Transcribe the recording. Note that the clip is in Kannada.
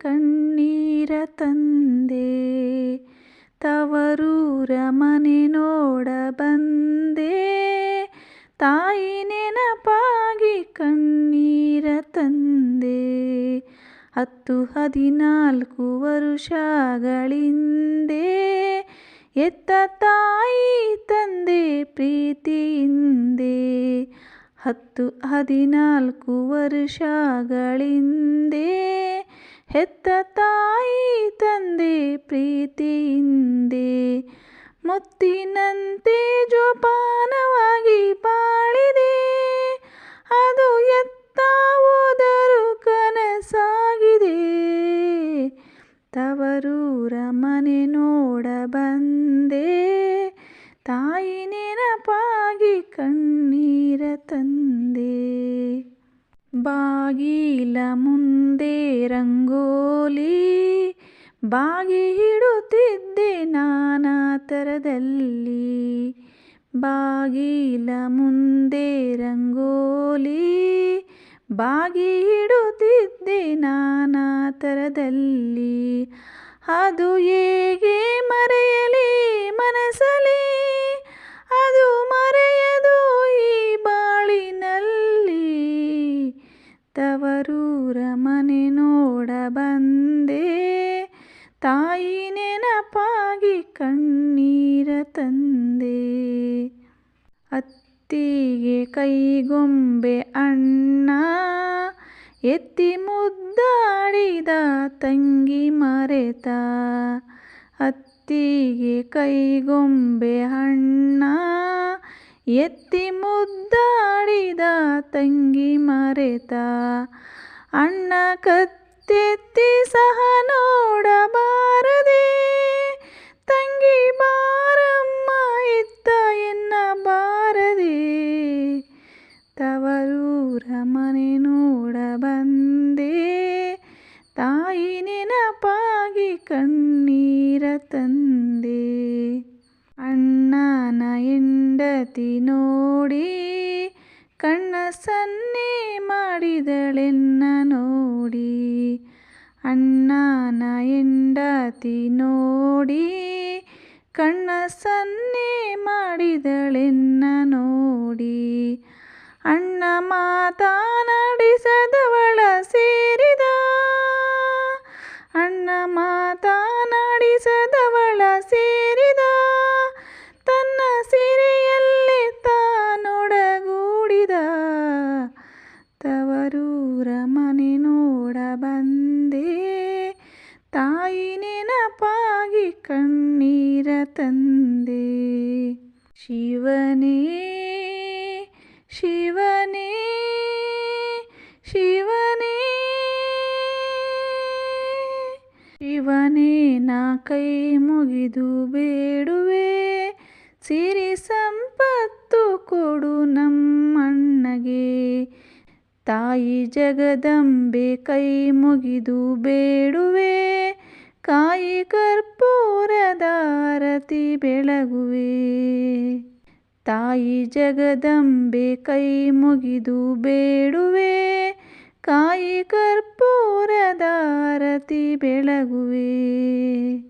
ಕಣ್ಣೀರ ತಂದೆ, ತವರೂರ ಮನೆ ನೋಡ ಬಂದೆ. ತಾಯಿ ನೆನಪಾಗಿ ಕಣ್ಣೀರ ತಂದೆ, ಹತ್ತು ಹದಿನಾಲ್ಕು ವರುಷಗಳಿಂದೆ. ಎತ್ತ ತಾಯಿ ತಂದೆ ಪ್ರೀತಿಯಿಂದೆ, ಹತ್ತು ಹದಿನಾಲ್ಕು ವರ್ಷಗಳಿಂದೆ. ಹೆತ್ತ ತಾಯಿ ತಂದೆ ಪ್ರೀತಿಯಿಂದೆ, ಮುತ್ತಿನಂತೆ ಜೋಪಾನವಾಗಿ ಬಾಳಿದೆ. ಅದು ಎತ್ತ ಹೋದರೂ ಕನಸಾಗಿದೆ. ತವರೂರ ಮನೆ ನೋಡ ಬಂದೆ. ತಾಯಿ ನೆನಪಾಗಿ ಕಣ್ಣೀರ ತಂದೆ. ಬಾಗಿಲ ಮುಂದೆ ರಂಗೋಲಿ ಬಾಗಿ ಹಿಡುತ್ತಿದ್ದೆ ನಾನಾ ಥರದಲ್ಲಿ. ಬಾಗಿಲ ಮುಂದೆ ರಂಗೋಲಿ ಬಾಗಿ ಹಿಡುತ್ತಿದ್ದೆ ನಾನಾ ಥರದಲ್ಲಿ. ಅದು ಹೇಗೆ ಮರೆಯಲಿ ಮನಸ್ಸಲ್ಲಿ ಮನೆ ನೋಡ ಬಂದೆ. ತಾಯಿ ನೆನಪಾಗಿ ಕಣ್ಣೀರ ತಂದೆ. ಅತ್ತಿಗೆ ಕೈಗೊಂಬೆ ಅಣ್ಣ. ಎತ್ತಿ ಮುದ್ದಾಡಿದ ತಂಗಿ ಮರೆತ. ಅತ್ತಿಗೆ ಕೈಗೊಂಬೆ ಅಣ್ಣ. ಎತ್ತಿ ಮುದ್ದಾಡಿದ ತಂಗಿ ಮರೆತ. ಅಣ್ಣ ಕತ್ತೆತ್ತಿ ಸಹ ನೋಡಬಾರದೆ. ತಂಗಿ ಬಾರಮ್ಮ ಇತ್ತ ಎನ್ನಬಾರದೆ. ತವರೂರ ಮನೆ ನೋಡ ಬಂದೆ ತಾಯಿ ನೆನಪಾಗಿ ಕಣ್ಣೀರ ತಂದೆ. ಅಣ್ಣನ ಹೆಂಡತಿ ನೋಡಿ ಕಣ್ಣ ಸನ್ನೆ ಮಾಡಿದಳೆನ್ನ ನೋಡಿ ಅಣ್ಣನ ಹೆಂಡತಿ ನೋಡಿ ಕಣ್ಣ ಸನ್ನೆ ಮಾಡಿದಳೆನ್ನ ನೋಡಿ ಅಣ್ಣ ಮಾತನಾಡಿಸದವಳ ತವರೂರ ಮನೆ ನೋಡ ಬಂದೆ. ತಾಯಿ ನೆನಪಾಗಿ ಕಣ್ಣೀರ ತಂದೆ. ಶಿವನೇ ಶಿವನೇ ಶಿವನೇ ಶಿವನೇ, ನಾ ಕೈ ಮುಗಿದು ಬೇಡುವೆ. ಸಿರಿ ಸಂಪತ್ತು ಕೊಡು ನಮ್ಮಣ್ಣಗೆ. ತಾಯಿ ಜಗದಂಬೆ ಕೈ ಮುಗಿದು ಬೇಡುವೆ, ಕಾಯಿ ಕರ್ಪೂರದಾರತಿ ಬೆಳಗುವೆ. ತಾಯಿ ಜಗದಂಬೆ ಕೈ ಮುಗಿದು ಬೇಡುವೆ, ಕಾಯಿ ಕರ್ಪೂರದಾರತಿ ಬೆಳಗುವೆ.